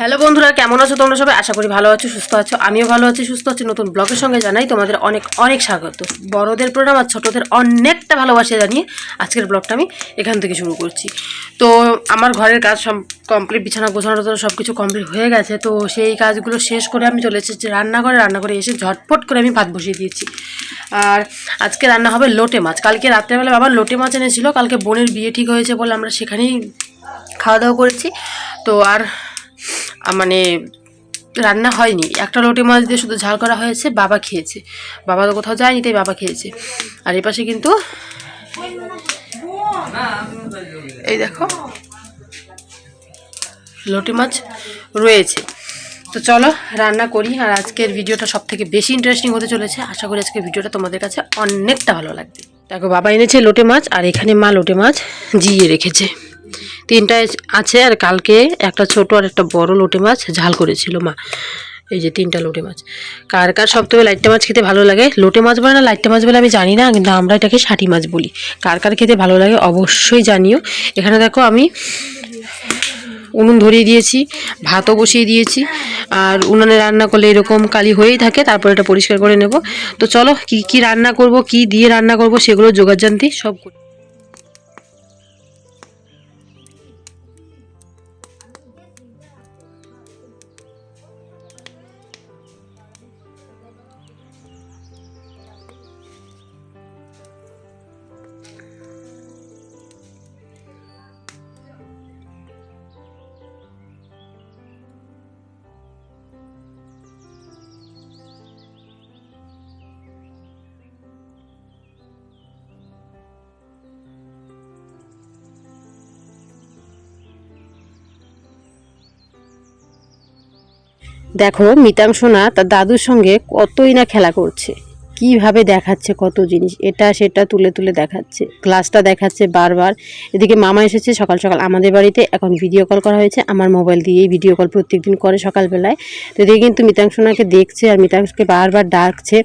Hello বন্ধুরা, কেমন আছো তোমরা সবাই? আশা করি ভালো আছো, সুস্থ আছো। আমিও ভালো আছি, সুস্থ আছি। নতুন ব্লগের সঙ্গে জানাই তোমাদের অনেক অনেক স্বাগত। বড়দের প্রণাম আর ছোটদের অনেকটা ভালোবাসা জানিয়ে আজকের ব্লগটা আমি এখান থেকে শুরু করছি। তো আমার ঘরের কাজ সব কমপ্লিট বিছানা গোছানো টোছানো সব কিছু কমপ্লিট হয়ে গেছে। তো সেই কাজগুলো শেষ করে আমি চলে এসেছি রান্নাঘরে। রান্নাঘরে এসে ঝটপট করে আমি ভাত বসিয়ে দিয়েছি। আর আজকে রান্না হবে লোটে মাছ। কালকে রাত্রেবেলা বাবা লোটে মাছ এনেছিল। কালকে বোনের বিয়ে ঠিক হয়েছে বলে আমরা সেখানেই খাওয়া দাওয়া করেছি। তো আর মানে রান্না হয়নি। একটা লোটে মাছ দিয়ে শুধু ঝাল করা হয়েছে, বাবা খেয়েছে। বাবা তো কোথাও যায়নি, তাই বাবা খেয়েছে। আর এই পাশে কিন্তু এই দেখো লোটে মাছ রয়েছে। তো চলো, রান্না করি। আর আজকের ভিডিওটা সব থেকে বেশি ইন্টারেস্টিং হতে চলেছে। আশা করি আজকের ভিডিওটা তোমাদের কাছে অনেকটা ভালো লাগবে। দেখো, বাবা এনেছে লোটে মাছ, আর এখানে মা লোটে মাছ জিয়ে রেখেছে। তিনটা আছে আর কালকে একটা ছোট আর একটা বড় লোটে মাছ ঝাল করেছিল মা। এই যে তিনটা লোটে মাছ। কার কার সবথেকে লাইটটা মাছ খেতে ভালো লাগে? লোটে মাছ বলে না লাইটটা মাছ বলে আমি জানি না, কিন্তু আমরা এটাকে ষাটি মাছ বলি। কার কার খেতে ভালো লাগে অবশ্যই জানিও। এখানে দেখো আমি উনুন ধরিয়ে দিয়েছি, ভাতও বসিয়ে দিয়েছি, আর উনুনে রান্না করলে এরকম কালি হয়েই থাকে, তারপর এটা পরিষ্কার করে নেব। তো চলো কি কি রান্না করব, কি দিয়ে রান্না করব সেগুলো জোগাড় জানতে, সব দেখো মিতাংশ না তার দাদুর সঙ্গে কতই না খেলা করছে। কীভাবে দেখাচ্ছে কত জিনিস, এটা সেটা তুলে তুলে দেখাচ্ছে ক্লাসটা দেখাচ্ছে বারবার। এদিকে মামা এসেছে সকাল সকাল আমাদের বাড়িতে, এখন ভিডিও কল করা হয়েছে, আমার মোবাইল দিয়েই ভিডিও কল প্রত্যেকদিন করে সকালবেলায়। তো এদিকে কিন্তু মিতাংশনাকে দেখছে আর মিতাংশকে বারবার ডাকছে,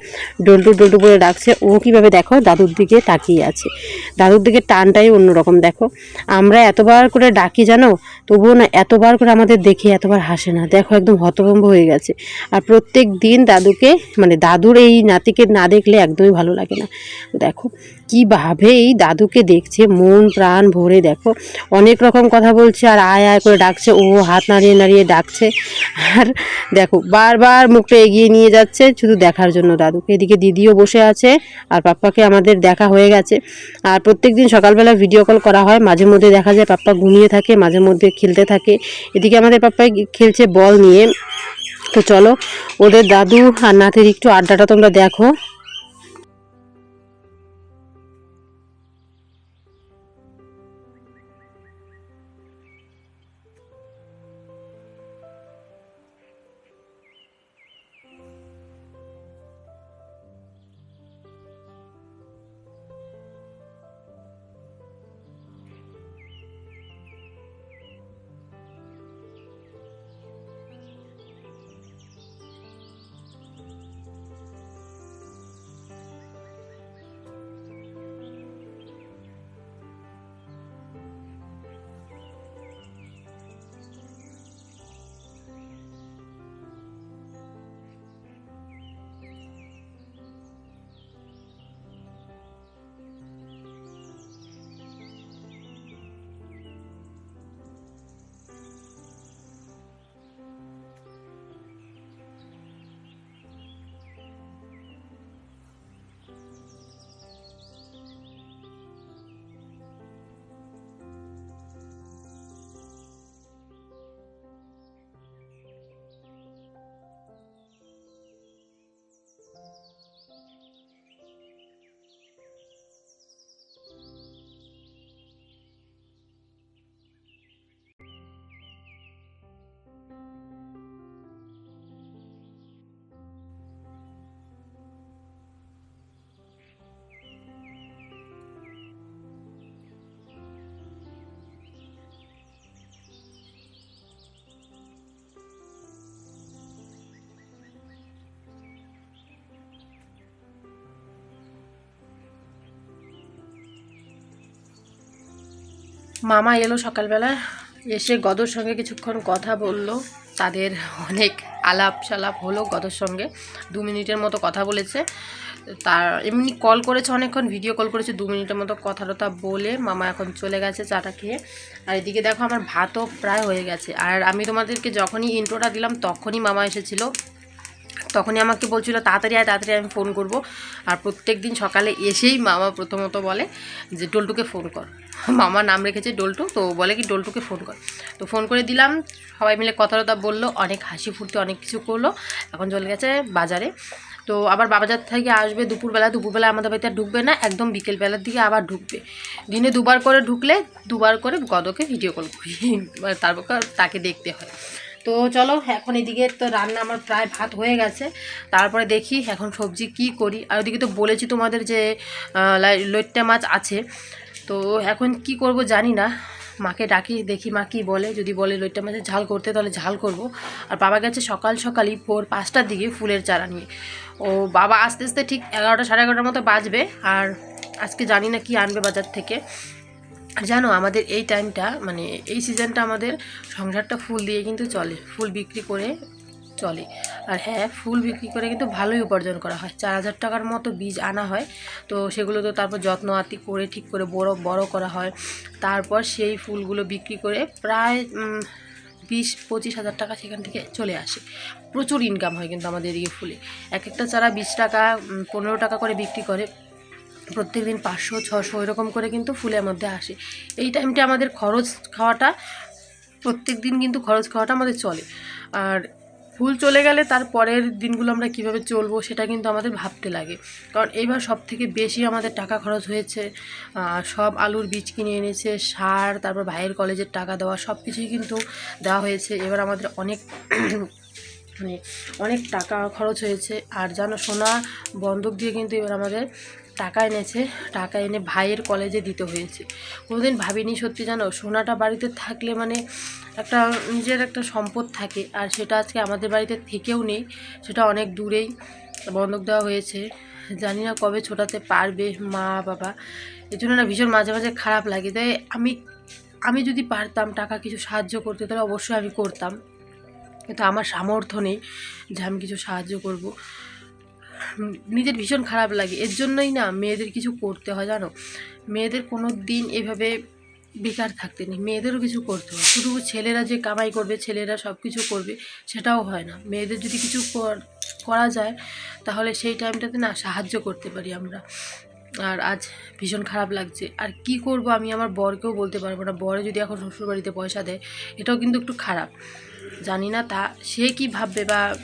ডল্টু ডল্টু করে ডাকছে, ও কীভাবে দেখো, দাদুর দিকে তাকিয়ে আছে। দাদুর দিকে টানটাই অন্যরকম, দেখো, আমরা এতবার করে ডাকি জানো, তবুও না এতবার করে আমাদের দেখে এতবার হাসে না। দেখো, একদম হতভম্ব হয়ে গেছে। আর প্রত্যেক দিন দাদুকে মানে দাদুর এই নাতিকে না দেখলে একদমই ভালো লাগে না। দেখো, কীভাবে এই দাদুকে দেখছে, মন প্রাণ ভরে দেখো। অনেক রকম কথা বলছে আর আয় আয় করে ডাকছে, ও হাত নাড়িয়ে নাড়িয়ে ডাকছে। আর দেখো, বারবার মুখটা এগিয়ে নিয়ে যাচ্ছে শুধু দেখার জন্য দাদুকে। এদিকে দিদিও বসে আছে আর পাপ্পাকে আমাদের দেখা হয়ে গেছে। আর প্রত্যেকদিন সকালবেলা ভিডিও কল করা হয়। মাঝে মধ্যে দেখা যায় পাপ্পা ঘুমিয়ে থাকে, মাঝে মধ্যে খেলতে থাকে। এদিকে আমাদের পাপ্পা খেলছে বল নিয়ে। তো চলো, ওদের দাদু আর নাতির একটু আড্ডাটা তোমরা দেখো। মামা এলো সকালবেলা, এসে গদর সঙ্গে কিছুক্ষণ কথা বলল। তাদের অনেক আলাপ সালাপ হলো গদর সঙ্গে, দু মিনিটের মতো কথা বলেছে। তার এমনি কল করেছে অনেকক্ষণ ভিডিও কল করেছে, দু মিনিটের মতো কথা টথা বলে মামা এখন চলে গেছে চাটা খেয়ে। আর এদিকে দেখো আমার ভাতও প্রায় হয়ে গেছে। আর আমি তোমাদেরকে যখনই ইন্ট্রোটা দিলাম, তখনই মামা এসেছিল। তখনই আমাকে বলছিল, তাড়াতাড়ি আয়, তাড়াতাড়ি আমি ফোন করব। আর প্রত্যেক দিন সকালে এসেই মামা প্রথমত বলে যে, টোলটুকে ফোন কর। মামা নাম রেখেছে ডোলটু, তো বলে কি ডোলটুকে ফোন কর। তো ফোন করে দিলাম, সবাই মিলে কথা টথা বলল, অনেক হাসি ফুর্তি, অনেক কিছু করল, এখন চলে গেছে বাজারে। তো আবার বাজার থেকে আসবে দুপুরবেলা দুপুরবেলা আমাদের বাড়িতে ঢুকবে না, একদম বিকেলবেলার দিকে আবার ঢুকবে। দিনে দুবার করে ঢুকলে, দুবার করে গদকে ভিডিও কল করি এবার তারপর তাকে দেখতে হয়। তো চলো, এখন এদিকে তো রান্না আমার প্রায় ভাত হয়ে গেছে, তারপরে দেখি এখন সবজি কি করি। আর ওদিকে তো বলেছি তোমাদের যে লইট্টা মাছ আছে তো এখন কি করব জানি না। মাকে ডাকি, দেখি মা কি বলে। যদি বলে লইট্টা মাছের ঝাল করতে, তাহলে ঝাল করব। আর বাবা গেছে সকাল সকালই ভোর পাঁচটার দিকে ফুলের চারা নিয়ে। ও বাবা আস্তে আস্তে ঠিক এগারোটা সাড়ে এগারোটার মতো বাজবে। আর আজকে জানি না কি আনবে বাজার থেকে। জানো, আমাদের এই টাইমটা মানে এই সিজনটা আমাদের সংসারটা ফুল দিয়ে কিন্তু চলে। ফুল বিক্রি করে চলে। আর হ্যাঁ ফুল বিক্রি করে কিন্তু ভালোই উপার্জন করা হয়। চার হাজার টাকার মতো বীজ আনা হয়। তো সেগুলো তো তারপর যত্ন আতি করে ঠিক করে বড় বড় করা হয়। তারপর সেই ফুলগুলো বিক্রি করে প্রায় বিশ, পঁচিশ হাজার টাকা সেখান থেকে চলে আসে। প্রচুর ইনকাম হয় কিন্তু আমাদের এদিকে ফুলে। এক একটা চারা বিশ টাকা পনেরো টাকা করে বিক্রি করে। প্রত্যেক দিন পাঁচশো, ছশো এরকম করে কিন্তু ফুলের মধ্যে আসে। এই টাইমটা আমাদের খরচ খাওয়াটা, প্রত্যেক দিন কিন্তু খরচ খাওয়াটা আমাদের চলে। আর ফুল চলে গেলে তার পরের দিনগুলো আমরা কীভাবে চলবো সেটা কিন্তু আমাদের ভাবতে লাগে। কারণ এইবার সব থেকে বেশি আমাদের টাকা খরচ হয়েছে সব আলুর বীজ কিনে এনেছে, সার, তারপর ভাইয়ের কলেজের টাকা দেওয়া সব কিছুই কিন্তু দেওয়া হয়েছে। এবার আমাদের অনেক মানে অনেক টাকা খরচ হয়েছে। আর জানো সোনা বন্ধক দিয়ে কিন্তু এবার আমাদের টাকা এনেছে, টাকা এনে ভাইয়ের কলেজে দিতে হয়েছে। কোনোদিন ভাবিনি সত্যি জানো সোনাটা বাড়িতে থাকলে মানে একটা নিজের একটা সম্পদ থাকে। আর সেটা আজকে আমাদের বাড়িতে থেকেও নেই, সেটা অনেক দূরেই বন্ধক দেওয়া হয়েছে। জানি না কবে ছোটাতে পারবে মা, বাবা। এই জন্য না ভীষণ মাঝে মাঝে খারাপ লাগে। তাই আমি আমি যদি পারতাম, টাকা কিছু সাহায্য করতে, তাহলে অবশ্যই আমি করতাম। কিন্তু আমার সামর্থ্য নেই যে আমি কিছু সাহায্য করব। নিজের ভীষণ খারাপ লাগে। এর জন্যই না মেয়েদের কিছু করতে হয় জানো? মেয়েদের কোনো দিন এভাবে বেকার থাকতে নেই। মেয়েদেরও কিছু করতে হয়। শুধু ছেলেরা যে কামাই করবে, ছেলেরা সব কিছু করবে, সেটাও হয় না। মেয়েদের যদি কিছু কর- যায়, তাহলে সেই টাইমটাতে না সাহায্য করতে পারি আমরা। আর আজ ভীষণ খারাপ লাগছে। আর কি করব আমি আমার বরকেও বলতে পারব না। বরে যদি এখন শ্বশুরবাড়িতে পয়সা দেয়, এটাও কিন্তু একটু খারাপ। জানি না তা সে কি ভাববে বা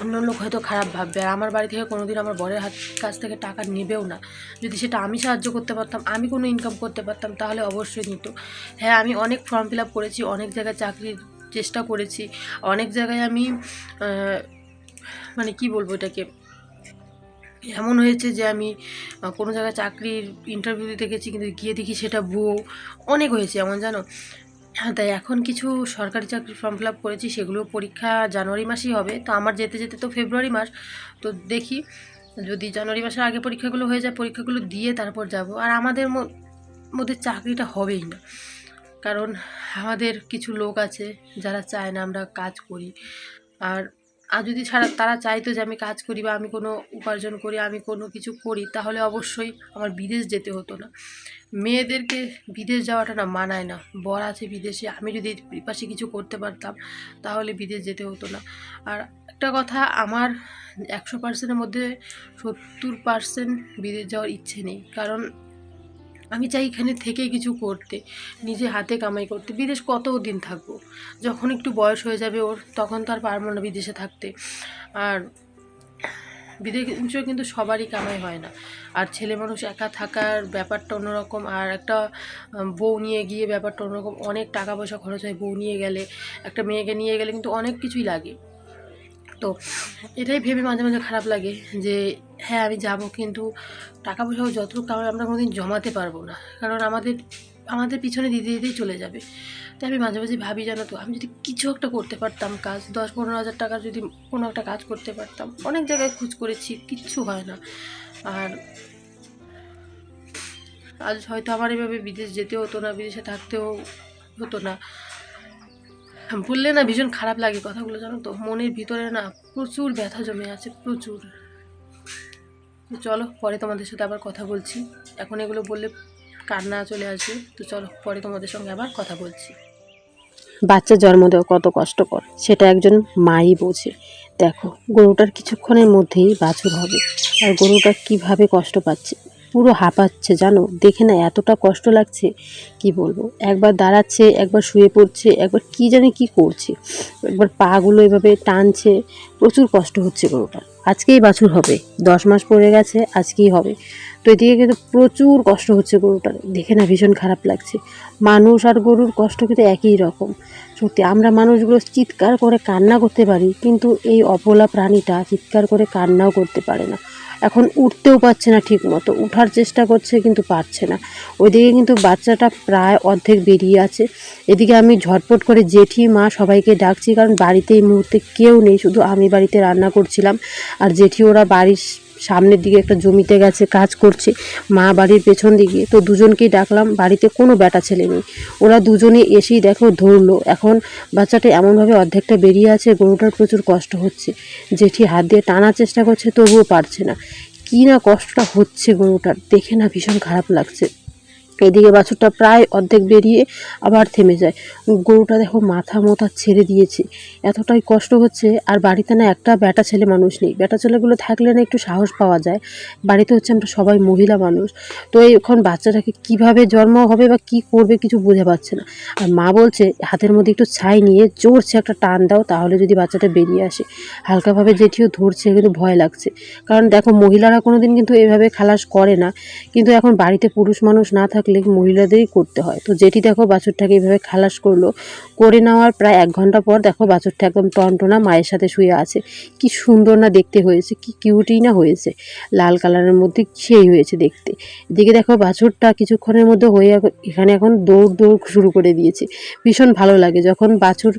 অন্য লোক হয়তো খারাপ ভাববে। আর আমার বাড়ি থেকে কোনোদিন আমার বরের হাত কাছ থেকে টাকা নেবেও না। যদি সেটা আমি সাহায্য করতে পারতাম, আমি কোনো ইনকাম করতে পারতাম, তাহলে অবশ্যই নিত। হ্যাঁ আমি অনেক ফর্ম ফিল আপ করেছি, অনেক জায়গায় চাকরির চেষ্টা করেছি। অনেক জায়গায় আমি মানে কি বলব এটাকে? এমন হয়েছে যে আমি কোনো জায়গায় চাকরির ইন্টারভিউ দিতে গেছি, কিন্তু গিয়ে দেখি সেটা ভুয়ো। অনেক হয়েছে এমন, জানো? তাই এখন কিছু সরকারি চাকরির ফর্ম ফিল আপ করেছি সেগুলো পরীক্ষা জানুয়ারি মাসেই হবে। তো আমার যেতে যেতে তো ফেব্রুয়ারি মাস, তো দেখি যদি জানুয়ারি মাসের আগে পরীক্ষাগুলো হয়ে যায়, পরীক্ষাগুলো দিয়ে তারপর যাব। আর আমাদের মধ্যে চাকরিটা হবেই না। কারণ আমাদের কিছু লোক আছে, যারা চায় না আমরা কাজ করি। আর আর যদি ছাড়া তারা চাইতো যে আমি কাজ করি বা আমি কোনো উপার্জন করি, আমি কোনো কিছু করি, তাহলে অবশ্যই আমার বিদেশ যেতে হতো না। মেয়েদেরকে বিদেশ যাওয়াটা না মানায় না। বর আছে বিদেশে, আমি যদি পাশে কিছু করতে পারতাম, তাহলে বিদেশ যেতে হতো না। আর একটা কথা, আমার একশো পার্সেন্টের মধ্যে সত্তর পার্সেন্ট বিদেশ যাওয়ার ইচ্ছে নেই। কারণ আমি চাই এখানে থেকে কিছু করতে, নিজে হাতে কামাই করতে। বিদেশ কত দিন থাকব? যখন একটু বয়স হয়ে যাবে ওর, তখন তো আর পারব না বিদেশে থাকতে। আর বিদেশে কিন্তু সবারই কামাই হয় না। আর ছেলে মানুষ একা থাকার ব্যাপারটা অন্যরকম, আর একটা বউ নিয়ে গিয়ে ব্যাপারটা অন্যরকম। অনেক টাকা পয়সা খরচ হয় বউ নিয়ে গেলে, একটা মেয়েকে নিয়ে গেলে কিন্তু অনেক কিছুই লাগে। তো এটাই ভেবে মাঝে মাঝে খারাপ লাগে যে হ্যাঁ আমি যাব, কিন্তু টাকা পয়সাও যতটুকু কামাই আমরা কোনোদিন জমাতে পারব না। কারণ আমাদের আমাদের পিছনে দিতে দিতেই চলে যাবে। তাই আমি মাঝে মাঝে ভাবি জানো তো, আমি যদি কিছু একটা করতে পারতাম কাজ, দশ পনেরো হাজার টাকার যদি কোনো একটা কাজ করতে পারতাম, অনেক জায়গায় খোঁজ করেছি, কিচ্ছু হয় না। আর আজ হয়তো আমার এভাবে বিদেশ যেতে হতো না, বিদেশে থাকতেও হতো না। বললে না ভীষণ খারাপ লাগে কথাগুলো জানো তো, মনের ভিতরে না প্রচুর ব্যথা জমে আছে, প্রচুর। চলো পরে তোমাদের সাথে আবার কথা বলছি। এখন এগুলো বললে কান্না চলে আসবে। তো চলো পরে তোমাদের সঙ্গে আবার কথা বলছি। বাচ্চা জন্ম দেওয়া কত কষ্টকর, সেটা একজন মাই বোঝে। দেখো, গরুটার কিছুক্ষণের মধ্যেই বাছুর হবে। আর গরুটা কীভাবে কষ্ট পাচ্ছে? পুরো হাঁপাচ্ছে, জানো? দেখে না এতটা কষ্ট লাগছে। কি বলব? একবার দাঁড়াচ্ছে, একবার শুয়ে পড়ছে, একবার কি জানি কি করছে। একবার পাগুলো এভাবে টানছে। প্রচুর কষ্ট হচ্ছে গরুটার। আজকেই বাছুর হবে। দশ মাস পড়ে গেছে, আজকেই হবে। তো এদিকে কিন্তু প্রচুর কষ্ট হচ্ছে গরুটার। দেখে না ভীষণ খারাপ লাগছে। মানুষ আর গরুর কষ্ট কিন্তু একই রকম। সত্যি, আমরা মানুষগুলো চিৎকার করে কান্না করতে পারি, কিন্তু এই অপলা প্রাণীটা চিৎকার করে কান্নাও করতে পারে না। এখন উঠতেও পারছে না ঠিক মতো উঠার চেষ্টা করছে কিন্তু পারছে না। ওইদিকে কিন্তু বাচ্চাটা প্রায় অর্ধেক বেরিয়ে আছে। এদিকে আমি ঝটপট করে জেঠি, মা সবাইকে ডাকছি কারণ বাড়িতে এই মুহূর্তে কেউ নেই। শুধু আমি বাড়িতে রান্না করছিলাম। আর জেঠি, ওরা বাড়ির সামনের দিকে একটা জমিতে গেছে, কাজ করছে, মা বাড়ির পেছন দিকে। তো দুজনকেই ডাকলাম, বাড়িতে কোনো ব্যাটা ছেলে নেই। ওরা দুজনে এসেই দেখো ধরলো। এখন বাচ্চাটা এমনভাবে অর্ধেকটা বেরিয়ে আছে, গরুটার প্রচুর কষ্ট হচ্ছে। জেঠি হাত দিয়ে টানার চেষ্টা করছে, তবুও পারছে না। কী না কষ্টটা হচ্ছে গরুটার, দেখে না ভীষণ খারাপ লাগছে। এদিকে বাছুরটা প্রায় অর্ধেক বেরিয়ে আবার থেমে যায়। গরুটা দেখো মাথা মোথা ছেড়ে দিয়েছে। এতটাই কষ্ট হচ্ছে, আর বাড়িতে না একটা বেটা ছেলে মানুষ নেই। বেটা ছেলেগুলো থাকলে না একটু সাহস পাওয়া যায়। বাড়িতে হচ্ছে আমরা সবাই মহিলা মানুষ। তো এখন বাচ্চাটাকে কীভাবে জন্ম হবে বা কি করবে কিছু বুঝে পাচ্ছে না। আর মা বলছে, হাতের মধ্যে একটু ছাই নিয়ে জোরছে একটা টান দাও, তাহলে যদি বাচ্চাটা বেরিয়ে আসে। হালকাভাবে যেটিও ধরছে, কিন্তু ভয় লাগছে। কারণ দেখো মহিলারা কোনোদিন কিন্তু এভাবে খালাস করে না। কিন্তু এখন বাড়িতে পুরুষ মানুষ না থাকলে মহিলাদেরই করতে হয়। তো যেটি দেখো বাছুরটাকে এইভাবে খালাস করল। করে নেওয়ার প্রায় এক ঘণ্টা পর দেখো বাছুরটা একদম টনটনা মায়ের সাথে শুয়ে আছে। কি সুন্দর না দেখতে হয়েছে, কি কিউটই না হয়েছে। লাল কালারের মধ্যে সেই হয়েছে দেখতে। এদিকে দেখো বাছুরটা কিছুক্ষণের মধ্যে হয়ে এখানে, এখন দৌড় দৌড় শুরু করে দিয়েছে। ভীষণ ভালো লাগে, যখন বাছুর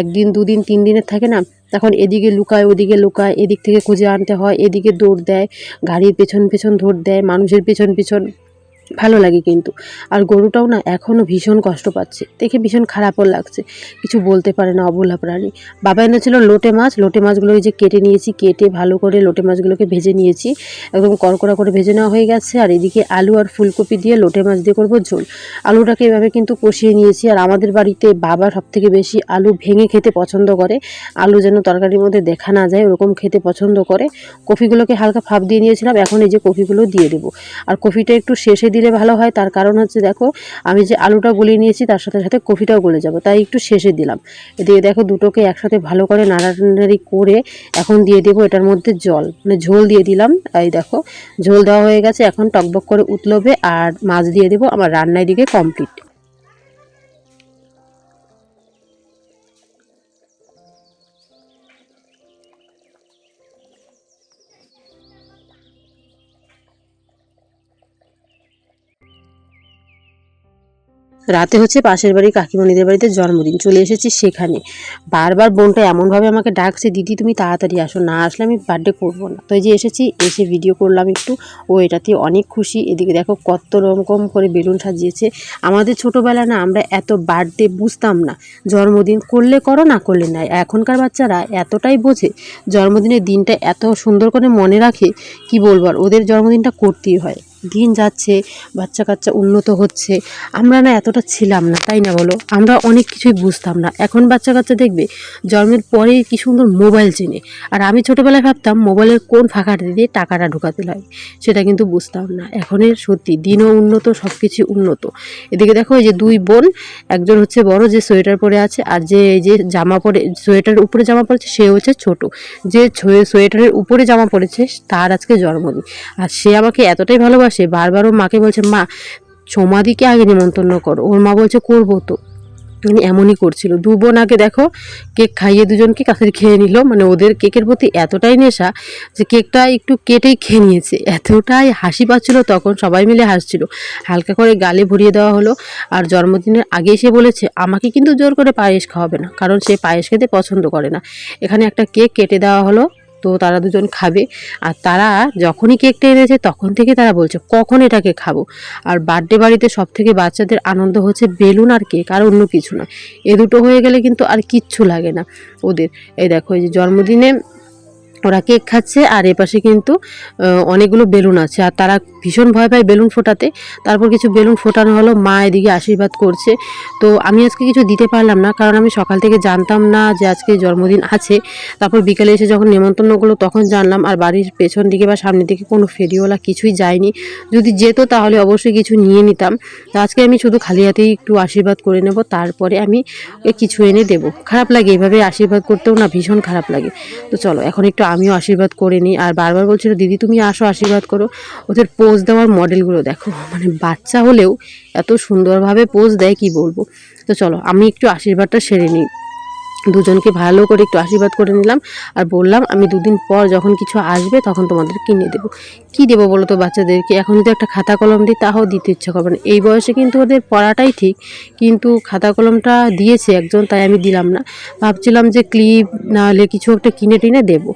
একদিন, দুদিন, তিন দিনের থাকে না, তখন এদিকে লুকায়, ওদিকে লুকায়, এদিক থেকে খুঁজে আনতে হয়, এদিকে দৌড় দেয়, গাড়ির পেছন পেছন দৌড় দেয়, মানুষের পেছন পেছন। ভালো লাগে কিন্তু। আর গরুটাও না এখনও ভীষণ কষ্ট পাচ্ছে। দেখে ভীষণ খারাপও লাগছে। কিছু বলতে পারে না অবলা প্রাণী। বাবা এনেছিল লোটে মাছ। লোটে মাছগুলোকে যে কেটে নিয়েছি, কেটে ভালো করে লোটে মাছগুলোকে ভেজে নিয়েছি। একদম কড়কড়া করে ভেজে নেওয়া হয়ে গেছে। আর এদিকে আলু আর ফুলকপি দিয়ে লোটে মাছ দিয়ে করব ঝোল। আলুটাকে এভাবে কিন্তু কষিয়ে নিয়েছি। আর আমাদের বাড়িতে বাবা সবথেকে বেশি আলু ভেঙে খেতে পছন্দ করে। আলু যেন তরকারির মধ্যে দেখা না যায়, ওরকম খেতে পছন্দ করে। কফিগুলোকে হালকা ফাঁপ দিয়ে নিয়েছিলাম। এখন এই যে কফিগুলো দিয়ে দেবো। আর কফিটা একটু শেষে দিলে ভালো হয়, তার কারণ হচ্ছে দেখো, আমি যে আলুটা গলিয়ে নিয়েছি, তার সাথে সাথে কফিটাও গলে যাব, তাই একটু শেষে দিলাম। এদিকে দেখো দুটোকে একসাথে ভালো করে নাড়ানাড়ি করে এখন দিয়ে দেবো এটার মধ্যে জল মানে ঝোল দিয়ে দিলাম, এই দেখো, ঝোল দেওয়া হয়ে গেছে, এখন টকবক করে উতলবে আর মাছ দিয়ে দেবো আমার রান্নার দিকে কমপ্লিট রাতে হচ্ছে পাশের বাড়ি কাকিমণিদের বাড়িতে জন্মদিন, চলে এসেছি সেখানে। বারবার বোনটা এমনভাবে আমাকে ডাকছে, দিদি, তুমি তাড়াতাড়ি আসো, না আসলে আমি বার্থডে করব না। তো এই যে এসেছি, এসে ভিডিও করলাম একটু। ও এটাতে অনেক খুশি। এদিকে দেখো কত রকম করে বেলুন সাজিয়েছে। আমাদের ছোটোবেলা না আমরা এত বার্থডে বুঝতাম না। জন্মদিন করলে করো, না করলে নাই। এখনকার বাচ্চারা এতটাই বোঝে জন্মদিনের দিনটা এত সুন্দর করে মনে রাখে, কি বলব আর? ওদের জন্মদিনটা করতেই হয়। দিন যাচ্ছে বাচ্চা কাচ্চা উন্নত হচ্ছে। আমরা না এতটা ছিলাম না, তাই না বলো? আমরা অনেক কিছুই বুঝতাম না। এখন বাচ্চা কাচ্চা দেখবে, জন্মের পরেই কি সুন্দর মোবাইল চেনে। আর আমি ছোটোবেলায় ভাবতাম, মোবাইলের কোন ফাঁকাটা দিয়ে টাকাটা ঢোকাতে লাগে সেটা কিন্তু বুঝতাম না। এখনের সত্যি, দিনও উন্নত সব কিছু উন্নত। এদিকে দেখো, এই যে দুই বোন, একজন হচ্ছে বড়, যে সোয়েটার পরে আছে, আর যে, এই যে জামা পরে, সোয়েটারের উপরে জামা পরেছে, সে হচ্ছে ছোট। যে সোয়ে- সোয়েটারের উপরে জামা পরেছে, তার আজকে জন্মদিন। আর সে আমাকে এতটাই ভালোবাসে বারবার ও মাকে বলছে, মা সমাধিকে আগে নিমন্ত্রণ করো। ওর মা বলছে, করব তো। মানে এমনই করছিল। দু বোন আগে দেখো, কেক খাইয়ে দুজনকে কাছে খেয়ে নিল। মানে ওদের কেকের প্রতি এতটাই নেশা যে কেকটা একটু কেটেই খেয়ে নিয়েছে। এতটাই হাসি পাচ্ছিল, তখন সবাই মিলে হাসছিল। হালকা করে গালে ভরিয়ে দেওয়া হলো। আর জন্মদিনের আগে সে বলেছে, আমাকে কিন্তু জোর করে পায়েস খাওয়াবে না। কারণ সে পায়েস খেতে পছন্দ করে না। এখানে একটা কেক কেটে দেওয়া হলো। তো তারা দুজন খাবে। আর তারা যখনই কেকটা এনেছে তখন থেকে তারা বলছে, কখন এটাকে খাব? আর বার্থডে বাড়িতে সব থেকে বাচ্চাদের আনন্দ হচ্ছে বেলুন আর কেক আর অন্য কিছু না এ দুটো হয়ে গেলে কিন্তু আর কিচ্ছু লাগে না ওদের। এই দেখো, এই যে জন্মদিনে ওরা কেক খাচ্ছে, আর এপাশে কিন্তু অনেকগুলো বেলুন আছে। আর তারা ভীষণ ভয় পায় বেলুন ফোটাতে। তারপর কিছু বেলুন ফোটানো হলো, মা এদিকে আশীর্বাদ করছে। তো আমি আজকে কিছু দিতে পারলাম না, কারণ আমি সকাল থেকে জানতাম না যে আজকে জন্মদিন আছে। তারপর বিকেলে এসে যখন নেমন্তন্নগুলো তখন জানলাম, আর বাড়ির পেছন দিকে বা সামনের দিকে কোনো ফেরিওয়ালা কিছুই যায়নি। যদি যেত তাহলে অবশ্যই কিছু নিয়ে নিতাম। তো আজকে আমি শুধু খালি হাতেই একটু আশীর্বাদ করে নেব, তারপরে আমি কিছু এনে দেবো। খারাপ লাগে, এভাবে আশীর্বাদ করতেও না ভীষণ খারাপ লাগে। তো চলো, এখন একটু আমিও আশীর্বাদ করে নিই। আর বারবার বলছিল, দিদি, তুমি আসো, আশীর্বাদ করো। ওদের পোজ দেওয়ার মডেলগুলো দেখো। মানে বাচ্চা হলেও এত সুন্দরভাবে পোজ দেয়, কি বলব? তো চলো, আমি একটু আশীর্বাদটা সেরে নিই। দুজনকে ভালো করে একটু আশীর্বাদ করে নিলাম আর বললাম, আমি দুদিন পর যখন কিছু আসবে, তখন তোমাদের কিনে দেবো। কি দেবো বলো তো বাচ্চাদেরকে? এখন যদি একটা খাতা কলম দিই তাও দিতে ইচ্ছা করবে না। এই বয়সে কিন্তু ওদের পড়াটাই ঠিক, কিন্তু খাতা কলমটা দিয়েছে একজন, তাই আমি দিলাম না। ভাবছিলাম যে ক্লিপ না হলে কিছু একটা কিনে টিনে দেবো।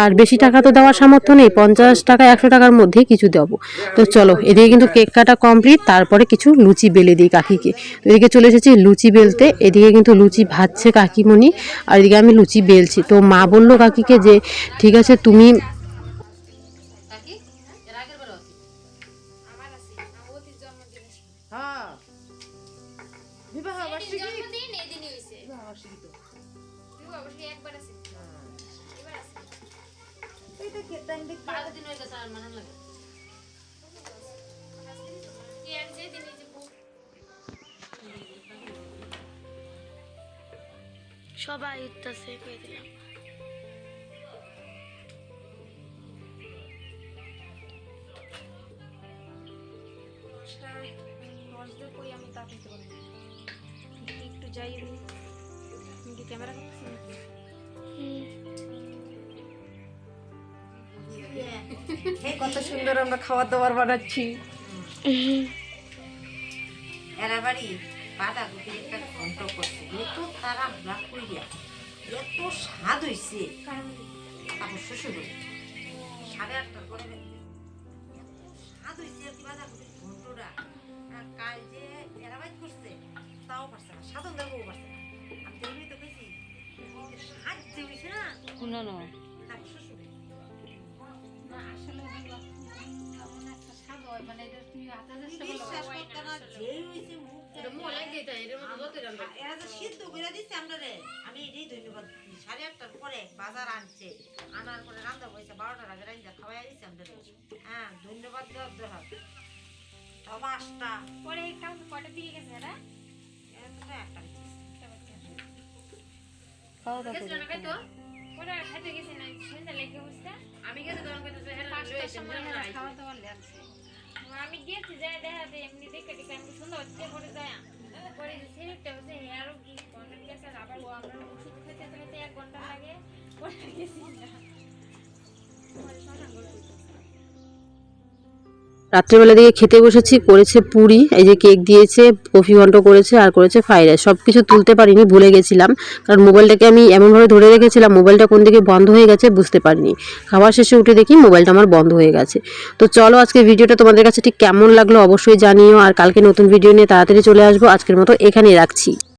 আর বেশি টাকা তো দেওয়ার সামর্থ্য নেই, পঞ্চাশ টাকা, একশো টাকার মধ্যে কিছু দেবো। তো চলো, এদিকে কিন্তু কেক কাটা কমপ্লিট, তারপরে কিছু লুচি বেলে দিই কাকিকে। এদিকে চলে এসেছি লুচি বেলতে, এদিকে কিন্তু লুচি ভাজছে কাকিমণি। আর এদিকে আমি লুচি বেলছি। তো মা বলল কাকিকে যে ঠিক আছে তুমি হ্যাঁ। বিবাহ সবাই উঠতেছে কই দিলাম কই আমি তা। একটু যাই আমি কি ক্যামেরা করতেছি নাকি? কত সুন্দর আমরা খাবার দাবার বানাচ্ছি এরা বাড়ি বাঁধাকপি একটা ঘন্ট করছে। এত তারা ব্লাক করিয়া এত স্বাদ হইছে। তারপর শ্বশুর সাড়ে আটটার পরে স্বাদ হইছে বাঁধাকপির ঘন্টটা আর কাল যে এরা করছে তাও পারছে না। সাধন দেবও পারছে না। আমি তো তো কইছি যে স্বাদ যে হইছে না তারপর শ্বশুর না, যেই হইছে মুখ দেখে এরা যে সিদ্ধ করে দিচ্ছে আমরা রে আমি এটাই ধন্যবাদ দিই। সাড়ে আটটার পরে বাজার আনছে আনার পরে রান্না বসে বারোটার আগে রান্না খাওয়াই দিচ্ছে আমরা হ্যাঁ ধন্যবাদ দেওয়ার দরকার। তাও পরে কটা দিয়ে গেছে এরা এরকম একটা হইছে। ওরা খাইতে গেছে না সন্ধ্যা লেগে আমি গেছি তখন হ্যাঁ খাওয়া দাওয়া লাগছে। আমি গেছি যাই দেখা যায়, এমনি দেখে দেখে আমি সুন্দর হচ্ছে পরে যায় পরে যে সিরিপটা হচ্ছে হেয়ারও কি কন্টেন্ট গেছে আবার ও আমরা ওষুধ খেতে খেতে এক ঘণ্টা লাগে পরে গেছি না পরে ঢুকতেছে। রাত্রেবেলা দিকে খেতে বসেছি, করেছে পুরি, এই যে কেক দিয়েছে, কফি ঘন্ট করেছে আর করেছে ফ্রাইড রাইস। সব কিছু তুলতে পারিনি, ভুলে গেছিলাম। কারণ মোবাইলটাকে আমি এমনভাবে ধরে রেখেছিলাম, মোবাইলটা কোন দিকে বন্ধ হয়ে গেছে বুঝতে পারিনি। খাবার শেষে উঠে দেখি মোবাইলটা আমার বন্ধ হয়ে গেছে। তো চলো আজকে ভিডিওটা তোমাদের কাছে ঠিক কেমন লাগল অবশ্যই জানিও, আর কালকে নতুন ভিডিও নিয়ে তাড়াতাড়ি চলে আসব। আজকের মতো এখানেই রাখছি।